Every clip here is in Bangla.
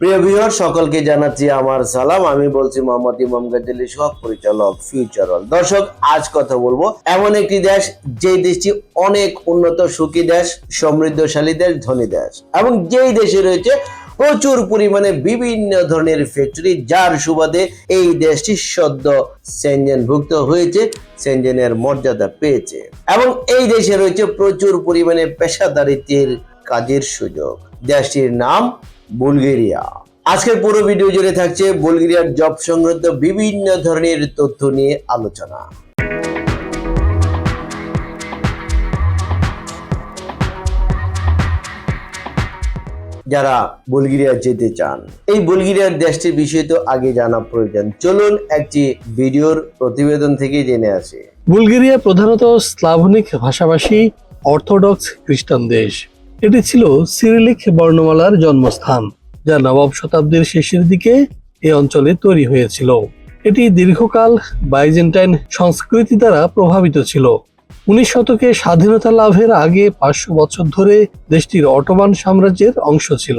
প্রিয় ভিউয়ার সকলকে জানাচ্ছি আমার সালাম। আমি বলছি মোহাম্মদ ইমাম গাজী সহ পরিচালক ফিউচারল দর্শক, আজ কথা বলব এমন একটি দেশ যে দেশটি অনেক উন্নত, সুখী দেশ, সমৃদ্ধশালী দেশ, ধনী দেশ। এবং যেই দেশে রয়েছে প্রচুর পরিমাণে বিভিন্ন ধরনের ফ্যাক্টরি যার সুবাদে এই দেশটি সদ্য সেনজেনভুক্ত হয়েছে সেনজেনের মর্যাদা পেয়েছে। এবং এই দেশে রয়েছে প্রচুর পরিমাণে পেশাদারিত্বের কাজের সুযোগ। দেশটির নাম বুলগেরিয়া। আজকের পুরো ভিডিও জুড়ে থাকছে বুলগেরিয়ার জব সংক্রান্ত বিভিন্ন ধরনের তথ্য নিয়ে আলোচনা। যারা বুলগেরিয়া যেতে চান, এই বুলগেরিয়ার দেশটির বিষয়ে তো আগে জানা প্রয়োজন। চলুন একটি ভিডিওর প্রতিবেদন থেকে জেনে আসি। বুলগেরিয়া প্রধানত স্লাভনিক ভাষাভাষী অর্থোডক্স খ্রিস্টান দেশ। এটি ছিল সিরিলিক বর্ণমালার জন্মস্থান, যা নবাব শতাব্দীর শেষের দিকে এ অঞ্চলে তৈরি হয়েছিল। এটি দীর্ঘকাল বাইজেন্টাইন সংস্কৃতি দ্বারা প্রভাবিত ছিল। উনিশ শতকে স্বাধীনতা লাভের আগে পাঁচশো বছর ধরে দেশটির অটোমান সাম্রাজ্যের অংশ ছিল।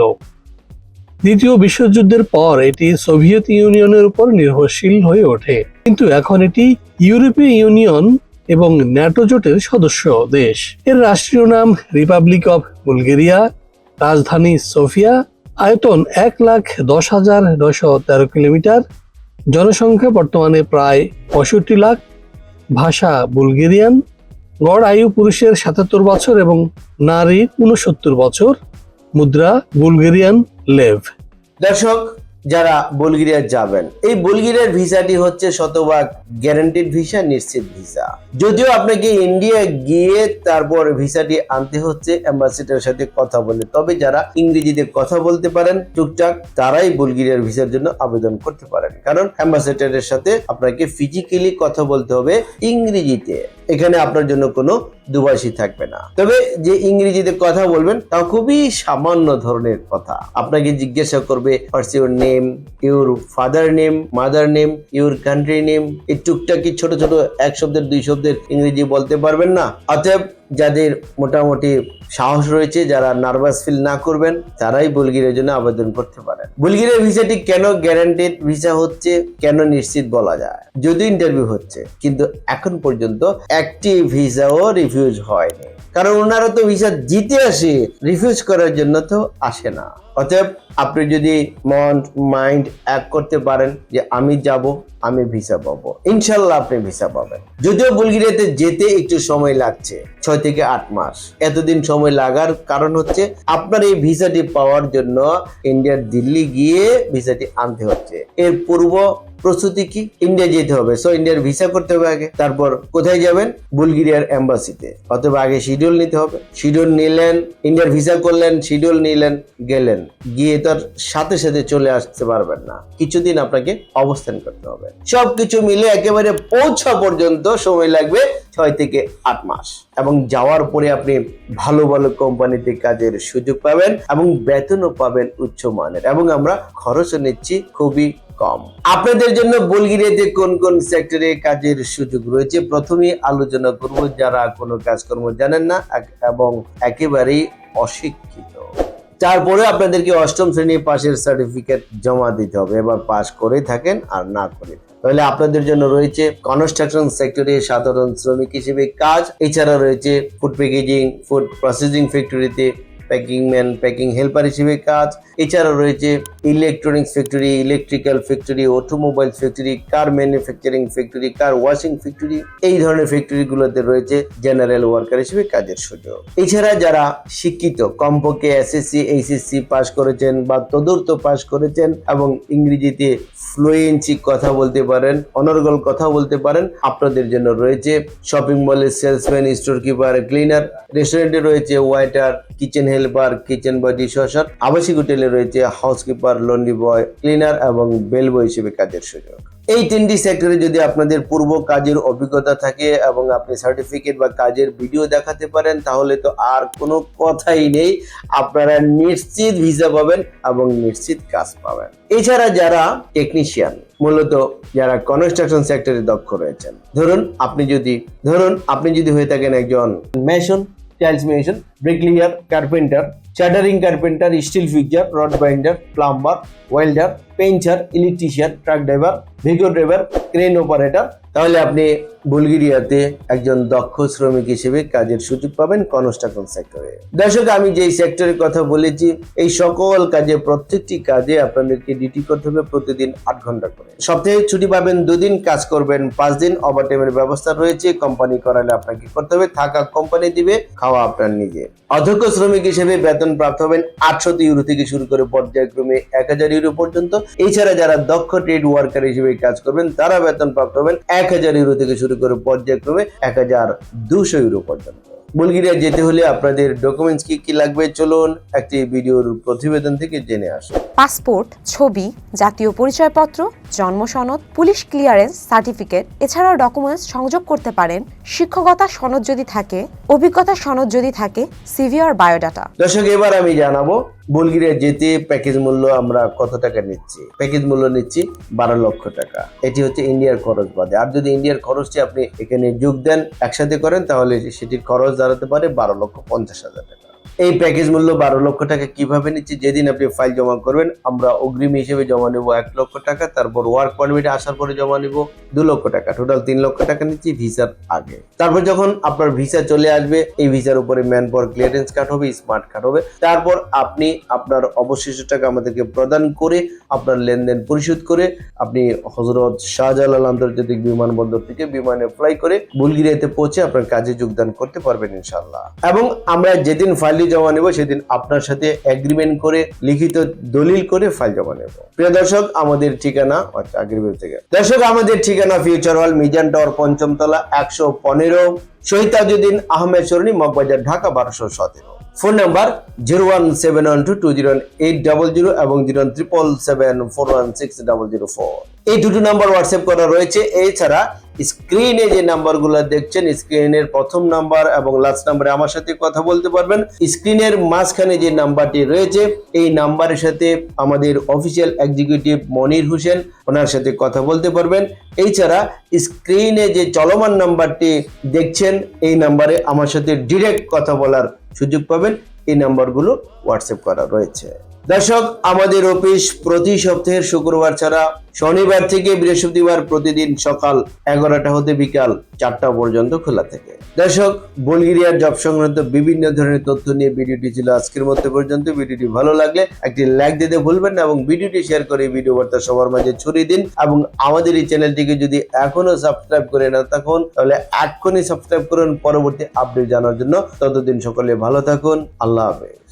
দ্বিতীয় বিশ্বযুদ্ধের পর এটি সোভিয়েত ইউনিয়নের উপর নির্ভরশীল হয়ে ওঠে। কিন্তু এখন এটি ইউরোপীয় ইউনিয়ন এবং ন্যাটো জোটের সদস্য দেশ। এর রাষ্ট্রীয় নাম রিপাবলিক অফ বুলগেরিয়া রাজধানী সোফিয়া আয়তন এক লাখ দশ হাজার নয়শো তেরো কিলোমিটার, জনসংখ্যা বর্তমানে প্রায় পঁয়ষট্টি লাখ, ভাষা বুলগেরিয়ান, গড় আয়ু পুরুষের সাতাত্তর বছর এবং নারীর উনসত্তর বছর, মুদ্রা বুলগেরিয়ান লেভ। দর্শক যারা বুলগেরিয়া যাবেন। এই বুলগেরিয়ার ভিসাটি হচ্ছে শতভাগ গ্যারান্টিড ভিসা, নিশ্চিত ভিসা। যদিও আপনাকে ইন্ডিয়া গিয়ে তারপর ভিসাটি আনতে হচ্ছে অ্যাম্বাসিডারের সাথে কথা বলে। তবে যারা ইংরেজিতে কথা বলতে পারেন, টুকটাক তারাই বুলগেরিয়ার ভিসার জন্য আবেদন করতে পারেন। কারণ অ্যাম্বাসেডারের সাথে আপনাকে ফিজিক্যালি কথা বলতে হবে ইংরেজিতে। এখানে আপনার জন্য কোনো দুভাষী থাকবে না। তবে যে ইংরেজিতে কথা বলবেন, তা খুবই সামান্য ধরনের কথা। আপনাকে জিজ্ঞাসা করবে what's your name your father name mother name your country name এই টুকটাকি ছোট ছোট এক শব্দের, দুই শব্দের ইংরেজি বলতে পারবেন না। অতএব যাদের মোটামুটি সাহস রয়েছে, যারা নার্ভাস ফিল না করবেন, তারাই বুলগেরিয়ার জন্য আবেদন করতে পারেন। বুলগেরিয়ার ভিসাটি কেন গ্যারান্টেড ভিসা হচ্ছে, কেন নিশ্চিত বলা যায়? যদি ইন্টারভিউ হচ্ছে, কিন্তু এখন পর্যন্ত একটি ভিসাও রিফিউজ হয়নি। কারণ ওনারা তো ভিসা জিতে আসে রিফিউজ করার জন্য তো আসে না। অতএব আপনি যদি মন মাইন্ড এক করতে পারেন যে আমি যাব, আমি ভিসা পাবো। ইনশাল্লাহ আপনি ভিসা পাবেন। যদিও বুলগেরিয়াতে যেতে একটু সময় লাগছে, ছয় থেকে আট মাস। এতদিন সময় লাগার কারণ হচ্ছে আপনার এই ভিসাটি পাওয়ার জন্য ইন্ডিয়ার দিল্লি গিয়ে ভিসাটি আনতে হচ্ছে। এর পূর্ব প্রস্তুতি কি? ইন্ডিয়া যেতে হবে। সো ইন্ডিয়ার ভিসা করতে হবে আগে। তারপর কোথায় যাবেন? বুলগেরিয়ার এম্বাসিতে অথবা আগে শিডিউল নিতে হবে। শিডিউল নিলেন ইন্ডিয়ার ভিসা করলেন শিডিউল নিলেন, গেলেন। গিয়ে তার সাথে সাথে চলে আসতে পারবেন না। কিছুদিন আপনাকে অবস্থান করতে হবে। সবকিছু মিলে একেবারে পৌঁছা পর্যন্ত সময় লাগবে ছয় থেকে আট মাস। এবং যাওয়ার পরে আপনি ভালো ভালো কোম্পানিতে কাজের সুযোগ পাবেন এবং বেতনও পাবেন উচ্চ মানের এবং আমরা খরচও নিচ্ছি খুবই কম আপনাদের জন্য বুলগেরিয়াতে কোন কোন সেক্টরে কাজের সুযোগ রয়েছে? প্রথমে আলোচনা করব যারা কোনো কাজকর্ম জানেন না এবং একেবারেই অশিক্ষিত। তারপরে আপনাদেরকে অষ্টম শ্রেণি পাশের সার্টিফিকেট জমা দিতে হবে। এবার পাস করে থাকেন আর না করে। তাহলে আপনাদের জন্য রয়েছে কনস্ট্রাকশন সেক্টরে সাধারণ শ্রমিক হিসেবে কাজ। এছাড়া রয়েছে ফুড প্যাকেজিং ফুড প্রসেসিং ফ্যাক্টরিতে প্যাকিং ম্যান, প্যাকিং হেল্পার হিসেবে কাজ। এছাড়া রয়েছে electronics factory electrical factory automobile factory car manufacturing factory car washing factory এই ধরনের ফ্যাক্টরিগুলোতে রয়েছে জেনারেল ওয়ার্কার হিসেবে কাজের সুযোগ। এছাড়া যারা শিক্ষিত, কমপক্ষে এসএসসি এইচএসসি পাস করেছেন বা তদুর্থ পাস করেছেন এবং ইংরেজিতে ফ্লুয়েন্সি কথা বলতে পারেন, অনর্গল কথা বলতে পারেন, আপনাদের জন্য রয়েছে শপিং মলের সেলসম্যান স্টোর কিপার ক্লিনার রেস্টুরেন্টে রয়েছে waiter kitchen helper kitchen boy dishwasher আবাসিক হোটেলে রয়েছে হাউসকিপার, লন্ড্রি বয়, ক্লিনার এবং বেল বয় হিসেবে কাজের সুযোগ। এই তিনটি সেক্টরে যদি আপনাদের পূর্ব কাজের অভিজ্ঞতা থাকে এবং আপনি সার্টিফিকেট বা কাজের ভিডিও দেখাতে পারেন, তাহলে তো আর কোনো কথাই নেই। আপনারা নিশ্চিত ভিসা পাবেন এবং নিশ্চিত কাজ পাবেন। এছাড়া যারা টেকনিশিয়ান মূলত যারা কনস্ট্রাকশন সেক্টরে দক্ষ রয়েছেন, ধরুন আপনি যদি, ধরুন আপনি যদি হয়ে থাকেন একজন mason tiles mason bricklayer carpenter shuttering carpenter steel fixer rod binder plumber welder painter electrician truck driver Vigo driver crane operator তাহলে আপনি বুলগেরিয়াতে একজন দক্ষ শ্রমিক হিসেবে কাজের সুযোগ পাবেন কনস্ট্রাকশন সেক্টরে। দর্শক, আমি যেই সেক্টরের কথা বলেছি, এই সকল কাজে, প্রত্যেকটি কাজে আপনাদেরকে ডিউটি করতে হবে প্রতিদিন আট ঘণ্টা করে। সপ্তাহে ছুটি পাবেন, দুদিন কাজ করবেন, পাঁচ দিন ওভার টাইমের ব্যবস্থা রয়েছে, কোম্পানি করালে আপনাকে করতে হবে, থাকা কোম্পানি দিবে, খাওয়া আপনার নিজে অধ্যক্ষ শ্রমিক হিসেবে বেতন প্রাপ্ত হবেন আটশো ইউরো থেকে শুরু করে পর্যায়ক্রমে এক হাজার ইউরো পর্যন্ত। এছাড়া যারা দক্ষ ট্রেড ওয়ার্কার হিসেবে কাজ করবেন, তারা বেতন প্রাপ্ত হবেন এক হাজার ইউরো থেকে শুরু করে পর্যায়ক্রমে এক হাজার দুশো ইউরো পর্যন্ত। বুলগেরিয়া যেতে হলে আপনাদের ডকুমেন্টস কি কি লাগবে? চলুন একটি ভিডিওর প্রতিবেদন থেকে জেনে আসুন পাসপোর্ট ছবি জাতীয় পরিচয়পত্র জন্ম সনদ পুলিশ ক্লিয়ারেন্স সার্টিফিকেট এছাড়াও ডকুমেন্টস সংযোগ করতে পারেন। শিক্ষকতা সনদ যদি থাকে অভিজ্ঞতা সনদ যদি থাকে সিভি আর বায়োডাটা দর্শক এবার আমি জানাব বুলগেরিয়া যেতে প্যাকেজ মূল্য আমরা কত টাকা নিচ্ছি? প্যাকেজ মূল্য নিচ্ছি বারো লক্ষ টাকা। এটি হচ্ছে ইন্ডিয়ার খরচ বাদে। আর যদি ইন্ডিয়ার খরচটি আপনি এখানে যোগ দেন, একসাথে করেন, তাহলে সেটির খরচ দাঁড়াতে পারে বারো লক্ষ পঞ্চাশ হাজার টাকা। এই প্যাকেজ মূল্য বারো লক্ষ টাকা কীভাবে নিচ্ছি? যেদিন আপনি ফাইল জমা করবেন, আমরা অগ্রিম হিসেবে জমা নেব এক লক্ষ টাকা, তারপর ওয়ার্ক পারমিটে আসার পরে জমা নেব দু লক্ষ টাকা। টোটাল তিন লক্ষ টাকা নিচ্ছি ভিসার আগে। তারপর যখন আপনার ভিসা চলে আসবে, এই ভিসার উপরে ম্যান পাওয়ার ক্লিয়ারেন্স কার্ড হবে স্মার্ট কার্ড হবে। তারপর আপনি আপনার অবশিষ্ট টাকা আমাদেরকে প্রদান করে, আপনার লেনদেন পরিশোধ করে, আপনি হজরত শাহজালাল আন্তর্জাতিক বিমানবন্দর থেকে বিমানে ফ্লাই করে বুলগেরিয়াতে পৌঁছে আপনার কাজে যোগদান করতে পারবেন ইনশাল্লাহ এবং আমরা যেদিন ফাইলটি জমা নেব, সেদিন আপনার সাথে এগ্রিমেন্ট করে লিখিত দলিল করে ফাইল জমা নেব। প্রিয় দর্শক, আমাদের ঠিকানা আগ্রিমেন্ট থেকে। দর্শক, আমাদের ঠিকানা ফিউচার হল মিজান টাওয়ার পঞ্চমতলা, একশো পনেরো শহীদ তাজুদ্দিন আহমেদ সরণি, মগবাজার, ঢাকা, বারোশো সতেরো। Phone number zero one seven one two two zero eight double zero এবং zero triple seven four one six double zero four এই দুটো নাম্বার হোয়াটসঅ্যাপ করা রয়েছে। এছাড়া স্ক্রিনে যে নাম্বারগুলো দেখছেন, স্ক্রিনের প্রথম নাম্বার এবং লাস্ট নাম্বারে আমার সাথে কথা বলতে পারবেন। স্ক্রিনের মাঝখানে যে নাম্বারটি রয়েছে, এই নাম্বারের সাথে আমাদের অফিসিয়াল এক্সিকিউটিভ মনির হোসেন ওনার সাথে কথা বলতে পারবেন। এছাড়া স্ক্রিনে যে চলমান নাম্বারটি দেখছেন, এই নাম্বারে আমার সাথে ডিরেক্ট কথা বলার সুযোগ পাবেন। এই নাম্বারগুলো হোয়াটসঅ্যাপ করা রয়েছে। দর্শক, আমাদের অফিস প্রতি সপ্তাহের শুক্রবার ছাড়া শনিবার থেকে বৃহস্পতিবার প্রতিদিন সকাল এগারোটা হতে বিকাল চারটা পর্যন্ত খোলা থাকে। দর্শক, বুলগেরিয়ার জব সংক্রান্ত বিভিন্ন ধরনের তথ্য নিয়ে ভিডিওটি ছিল আজকের মধ্যে পর্যন্ত। ভিডিওটি ভালো লাগলে একটি লাইক দিতে ভুলবেন না এবং ভিডিওটি শেয়ার করে ভিডিও বার্তা সবার মাঝে ছড়িয়ে দিন এবং আমাদের এই চ্যানেলটিকে যদি এখনও সাবস্ক্রাইব করে না থাকুন, তাহলে এক্ষুনি সাবস্ক্রাইব করুন। পরবর্তী আপডেট জানার জন্য ততদিন সকলে ভালো থাকুন। আল্লাহ হাফেজ।